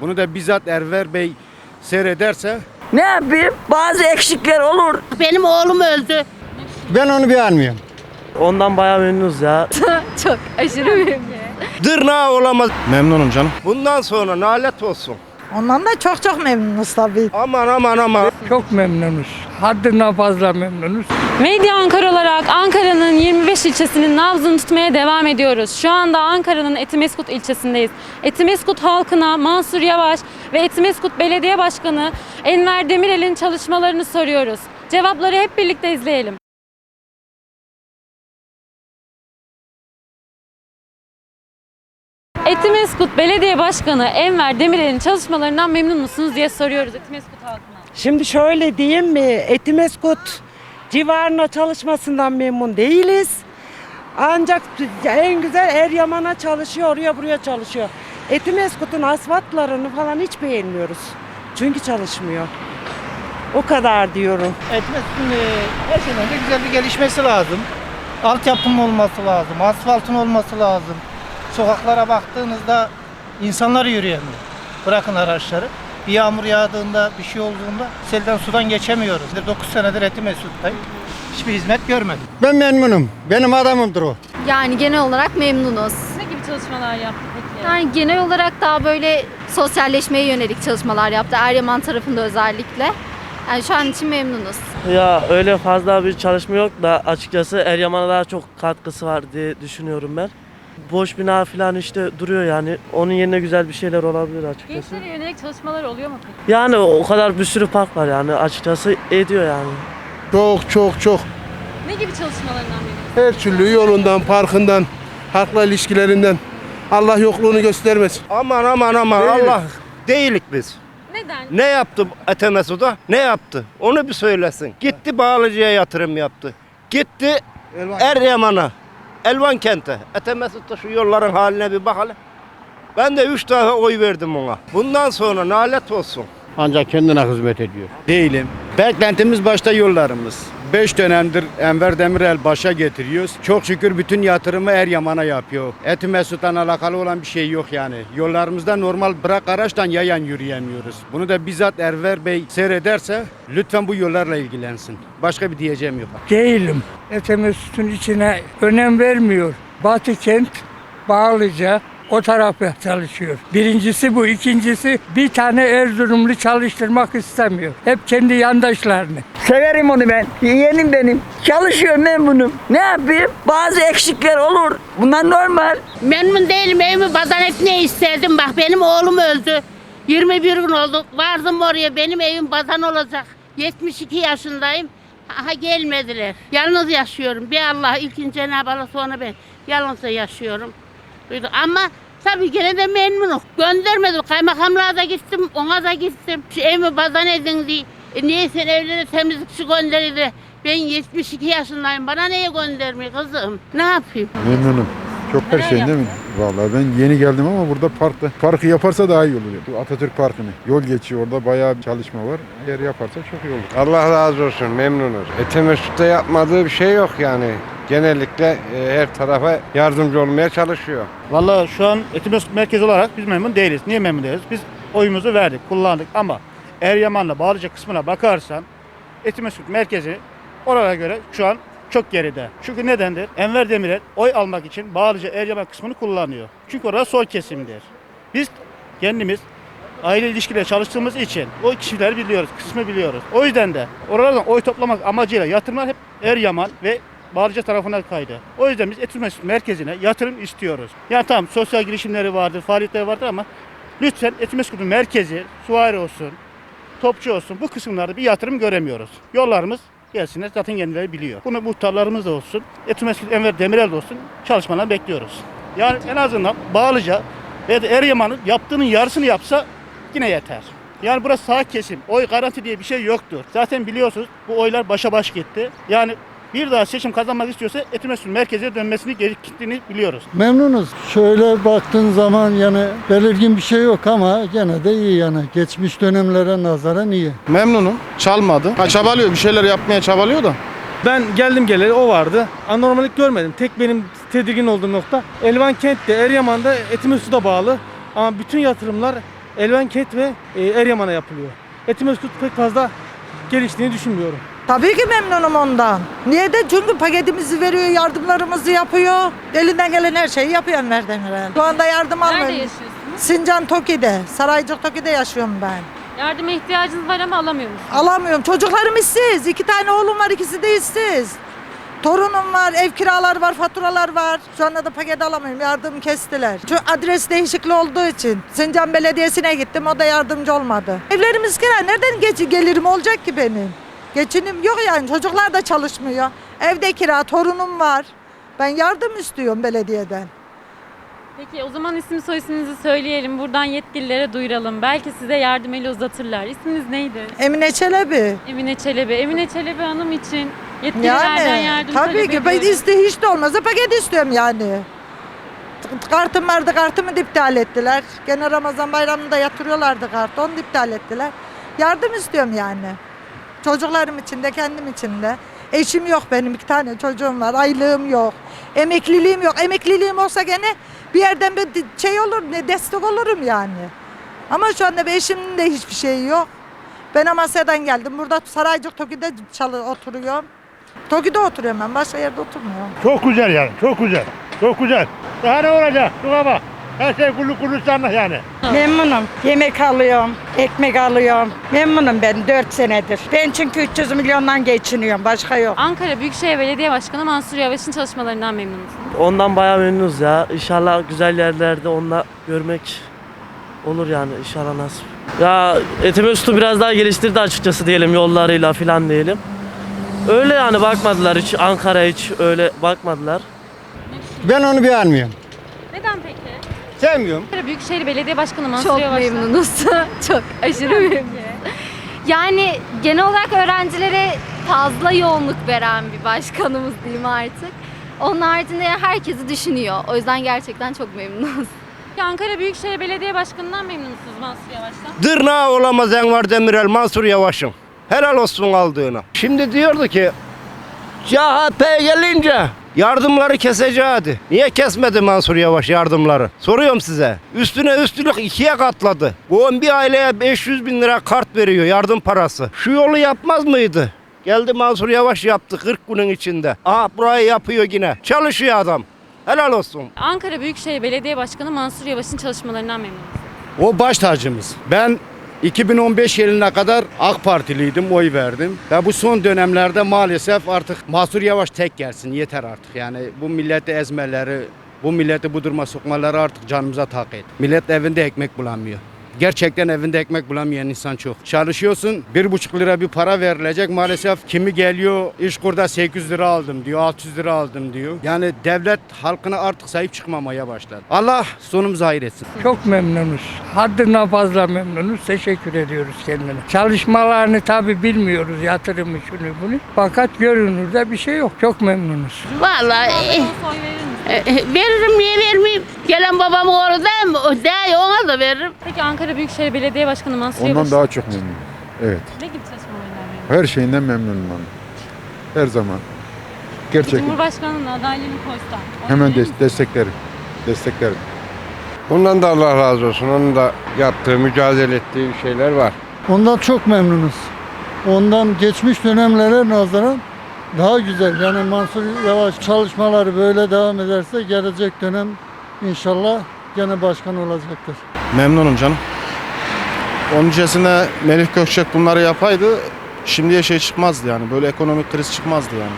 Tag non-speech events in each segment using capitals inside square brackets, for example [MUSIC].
Bunu da bizzat Erver Bey seyrederse Ne yapayım? Bazı eksikler olur. Benim oğlum öldü. ben onu beğenmiyorum. Ondan bayağı memnunuz ya. [LAUGHS] Çok aşırı memnun. Dırnağı olamaz. Memnunum canım. Bundan sonra nalet olsun. Ondan da çok çok memnunuz tabii. Aman aman aman. Çok memnunuz. Haddinden fazla memnunuz. Medya Ankara olarak Ankara'nın 25 ilçesinin nabzını tutmaya devam ediyoruz. Şu anda Ankara'nın Etimeskut ilçesindeyiz. Etimeskut halkına Mansur Yavaş ve Etimeskut Belediye Başkanı Enver Demirel'in çalışmalarını soruyoruz. Cevapları hep birlikte izleyelim. Etimeskut Belediye Başkanı Enver Demirel'in çalışmalarından memnun musunuz diye soruyoruz Etimeskut halkına. Şimdi şöyle diyeyim mi? Etimeskut civarına çalışmasından memnun değiliz. Ancak en güzel Eryaman'a çalışıyor, oraya buraya çalışıyor. Etimeskut'un asfaltlarını falan hiç beğenmiyoruz. Çünkü çalışmıyor. O kadar diyorum. Etmes'in e, her şeyden önce güzel bir gelişmesi lazım. Altyapının olması lazım, asfaltın olması lazım. Sokaklara baktığınızda insanlar yürüyemiyor. Bırakın araçları. Bir yağmur yağdığında, bir şey olduğunda selden sudan geçemiyoruz. 9 senedir Etimesut'tayım. Hiçbir hizmet görmedim. Ben memnunum. Benim adamımdır o. Yani genel olarak memnunuz. Ne gibi çalışmalar yaptı peki? Yani genel olarak daha böyle sosyalleşmeye yönelik çalışmalar yaptı. Eryaman tarafında özellikle. Yani şu an için memnunuz. Ya öyle fazla bir çalışma yok da açıkçası Eryaman'a daha çok katkısı var diye düşünüyorum ben. Boş bina falan işte duruyor yani. Onun yerine güzel bir şeyler olabilir açıkçası. Gençlere yönelik çalışmalar oluyor mu peki? Yani o kadar bir sürü park var yani açıkçası ediyor yani. Çok çok çok. Ne gibi çalışmalarından memnunuz? Her türlü yolundan, parkından, halkla ilişkilerinden. Allah yokluğunu göstermesin. Aman aman aman Değilik. Allah değilik biz. Neden? Ne yaptı Etemesut'a? Ne yaptı? Onu bir söylesin. Gitti Bağlıcı'ya yatırım yaptı. Gitti Eryaman'a, Elvan kente. Etemesut'ta şu yolların haline bir bak hele. Ben de üç defa oy verdim ona. Bundan sonra nalet olsun. Ancak kendine hizmet ediyor. Değilim. Beklentimiz başta yollarımız. 5 dönemdir Enver Demirel başa getiriyoruz. Çok şükür bütün yatırımı Eryaman'a yapıyor. Eti Mesut'tan alakalı olan bir şey yok yani. Yollarımızda normal bırak araçtan yayan yürüyemiyoruz. Bunu da bizzat Erver Bey seyrederse lütfen bu yollarla ilgilensin. Başka bir diyeceğim yok. Değilim. Etemesut'un içine önem vermiyor. Batı kent, Bağlıca o tarafa çalışıyor. Birincisi bu. ikincisi bir tane Erzurumlu çalıştırmak istemiyor. Hep kendi yandaşlarını. Severim onu ben. Yeğenim benim. Çalışıyor memnunum. Ne yapayım? Bazı eksikler olur. Bunlar normal. Memnun değilim evimi bazan etmeye isterdim. Bak benim oğlum öldü. 21 gün oldu. Vardım oraya benim evim bazan olacak. 72 yaşındayım. Aha gelmediler. Yalnız yaşıyorum. Bir Allah ilkin Cenab-ı Allah sonra ben. Yalnız yaşıyorum. Duydum. Ama tabii gene de memnunum. Göndermedim. Kaymakamlığa da gittim. Ona da gittim. Şu evimi bazan edin. E niye sen evlere temizlikçi gönderildi? Ben 72 yaşındayım. Bana niye göndermiyor kızım? Ne yapayım? Memnunum. Çok her Neler şeyinde mi? Vallahi ben yeni geldim ama burada parkta. Parkı yaparsa daha iyi olur. Bu Atatürk Parkı'nı. Yol geçiyor orada bayağı bir çalışma var. Eğer yaparsa çok iyi olur. Allah razı olsun memnunuz. Etemesut'ta yapmadığı bir şey yok yani. Genellikle e, her tarafa yardımcı olmaya çalışıyor. Vallahi şu an Etimesut merkezi olarak biz memnun değiliz. Niye memnun değiliz? Biz oyumuzu verdik, kullandık ama Eryaman'la Bağlıca kısmına bakarsan Etimesut merkezi oraya göre şu an çok geride. Çünkü nedendir? Enver Demirel oy almak için Bağlıca Eryaman kısmını kullanıyor. Çünkü orada sol kesimdir. Biz kendimiz aile ilişkileri çalıştığımız için o kişileri biliyoruz, kısmı biliyoruz. O yüzden de oralardan oy toplamak amacıyla yatırımlar hep Eryaman ve Bağlıca tarafına kaydı. O yüzden biz Etimesut merkezine yatırım istiyoruz. Yani tamam sosyal girişimleri vardır, faaliyetleri vardır ama lütfen Etimesut'un merkezi, Suvari olsun, Topçu olsun bu kısımlarda bir yatırım göremiyoruz. Yollarımız gelsinler zaten kendileri biliyor. Bunu muhtarlarımız da olsun, Etimesut Enver Demirel de olsun çalışmalarını bekliyoruz. Yani en azından Bağlıca da Eryaman'ın yaptığının yarısını yapsa yine yeter. Yani burası sağ kesim. Oy garanti diye bir şey yoktur. Zaten biliyorsunuz bu oylar başa baş gitti. Yani bir daha seçim kazanmak istiyorsa Etimesut merkeze dönmesini gerektiğini biliyoruz. Memnunuz. Şöyle baktığın zaman yani belirgin bir şey yok ama gene de iyi yani. Geçmiş dönemlere nazaran iyi. Memnunum. Çalmadı. Ha, çabalıyor. Bir şeyler yapmaya çabalıyor da. Ben geldim geleli o vardı. Anormalik görmedim. Tek benim tedirgin olduğum nokta Elvan Kent'te, Eryaman'da Etimesut'a bağlı. Ama bütün yatırımlar Elvenket ve e, Eryaman'a yapılıyor. Etimeskut pek fazla geliştiğini düşünmüyorum. Tabii ki memnunum ondan. Niye de çünkü paketimizi veriyor, yardımlarımızı yapıyor. Elinden gelen her şeyi yapıyor Enver Demirel. Şu anda yardım Nerede almıyorum. yaşıyorsunuz? Sincan Toki'de, Saraycık Toki'de yaşıyorum ben. Yardıma ihtiyacınız var ama alamıyor musunuz? Alamıyorum. Çocuklarım işsiz. İki tane oğlum var, ikisi de işsiz. Torunum var, ev kiraları var, faturalar var. Şu anda da paket alamıyorum. Yardım kestiler. Şu adres değişikliği olduğu için Sincan Belediyesi'ne gittim. O da yardımcı olmadı. Evlerimiz kira. Nereden geç gelirim olacak ki benim? Geçinim yok yani. Çocuklar da çalışmıyor. Evde kira, torunum var. Ben yardım istiyorum belediyeden. Peki o zaman isim soy isminizi söyleyelim. Buradan yetkililere duyuralım. Belki size yardım eli uzatırlar. İsminiz neydi? Emine Çelebi. Emine Çelebi. Emine Çelebi Hanım için yetkililerden Yani yardım tabii ki ben iste hiç de olmazsa paket istiyorum yani. Kartım vardı kartımı da iptal ettiler. Gene Ramazan bayramında yatırıyorlardı kartı onu da iptal ettiler. Yardım istiyorum yani. Çocuklarım için de kendim için de. Eşim yok benim iki tane çocuğum var aylığım yok. Emekliliğim yok. Emekliliğim olsa gene bir yerden bir şey olur ne destek olurum yani. Ama şu anda bir eşimin de hiçbir şeyi yok. Ben Amasya'dan geldim. Burada Saraycık Toki'de çalı oturuyorum. Toki'de oturuyorum ben. Başka yerde oturmuyorum. Çok güzel yani. Çok güzel. Çok güzel. Daha ne olacak? Şuna bak. Her şey kulluk kullustanlık yani. Memnunum. Yemek alıyorum, ekmek alıyorum. Memnunum ben 4 senedir. Ben çünkü 300 milyondan geçiniyorum. Başka yok. Ankara Büyükşehir Belediye Başkanı Mansur Yavaş'ın çalışmalarından memnun musunuz? Ondan bayağı memnunuz ya. İnşallah güzel yerlerde onunla görmek olur yani inşallah nasip. Ya Etimesgut'u biraz daha geliştirdi açıkçası diyelim yollarıyla falan diyelim. Öyle yani bakmadılar hiç Ankara hiç öyle bakmadılar. Ben onu beğenmiyorum. Sevmiyorum. Ankara Büyükşehir Belediye Başkanı Mansur Çok Yavaş'tan. memnunuz. [LAUGHS] Çok aşırı memnunuz. Yani genel olarak öğrencilere fazla yoğunluk veren bir başkanımız diyeyim artık. Onun haricinde herkesi düşünüyor. O yüzden gerçekten çok memnunuz. Ankara Büyükşehir Belediye Başkanı'ndan memnun musunuz Mansur Yavaş'tan? Dırnağı olamaz Enver Demirel, Mansur Yavaş'ın. Helal olsun aldığına. Şimdi diyordu ki CHP gelince yardımları keseceğiydi. Niye kesmedi Mansur Yavaş yardımları? Soruyorum size. Üstüne üstlük ikiye katladı. Bu bir aileye 500 bin lira kart veriyor yardım parası. Şu yolu yapmaz mıydı? Geldi Mansur Yavaş yaptı 40 günün içinde. Aha burayı yapıyor yine. Çalışıyor adam. Helal olsun. Ankara Büyükşehir Belediye Başkanı Mansur Yavaş'ın çalışmalarından memnun musunuz? O baş tacımız. Ben 2015 yılına kadar AK Partiliydim, oy verdim. Ve bu son dönemlerde maalesef artık Mahsur Yavaş tek gelsin, yeter artık. Yani bu milleti ezmeleri, bu milleti bu duruma sokmaları artık canımıza tak et. Millet evinde ekmek bulamıyor. Gerçekten evinde ekmek bulamayan insan çok. Çalışıyorsun, bir buçuk lira bir para verilecek. Maalesef kimi geliyor, iş kurda 800 lira aldım diyor, 600 lira aldım diyor. Yani devlet halkına artık sahip çıkmamaya başladı. Allah sonumuzu hayır etsin. Çok memnunuz. Haddinden fazla memnunuz. Teşekkür ediyoruz kendine. Çalışmalarını tabi bilmiyoruz yatırımı şunu bunu. Fakat görünürde bir şey yok. Çok memnunuz. Vallahi eh, oy verir? Eh, eh, veririm niye vermeyeyim? Gelen değil mi? O değil ona da veririm. Peki Ankara Büyükşehir Belediye Başkanı Mansur Ondan Yavaş daha çok memnunum. Evet. ne gibi çalışmalarından memnun? Her şeyinden memnunum ben. Her zaman. Gerçekten. Cumhurbaşkanının adaylığını koysa. oy Hemen des- misiniz? desteklerim. Desteklerim. Ondan da Allah razı olsun. Onun da yaptığı, mücadele ettiği şeyler var. Ondan çok memnunuz. Ondan geçmiş dönemlere nazaran daha güzel. Yani Mansur Yavaş çalışmaları böyle devam ederse gelecek dönem inşallah gene başkan olacaktır. Memnunum canım. Onun Melih Gökçek bunları yapaydı şimdiye şey çıkmazdı yani. Böyle ekonomik kriz çıkmazdı yani.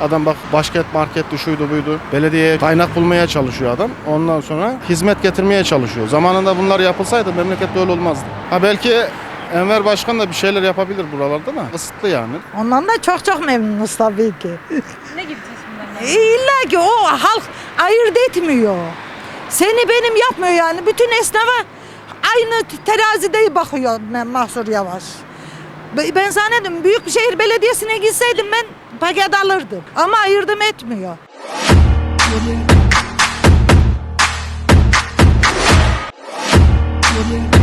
Adam bak başkent marketti şuydu buydu. Belediyeye kaynak bulmaya çalışıyor adam. Ondan sonra hizmet getirmeye çalışıyor. Zamanında bunlar yapılsaydı memleket böyle olmazdı. Ha belki Enver Başkan da bir şeyler yapabilir buralarda da. Kısıtlı yani. Ondan da çok çok memnunuz tabii ki. Ne gibi? E, İlla ki o halk ayırt etmiyor. Seni benim yapmıyor yani. Bütün esnafa aynı terazide bakıyor Mahsur Yavaş. Be- Ben zannediyorum büyük bir şehir belediyesine gitseydim ben paket alırdım. Ama ayırdım etmiyor. Yürü.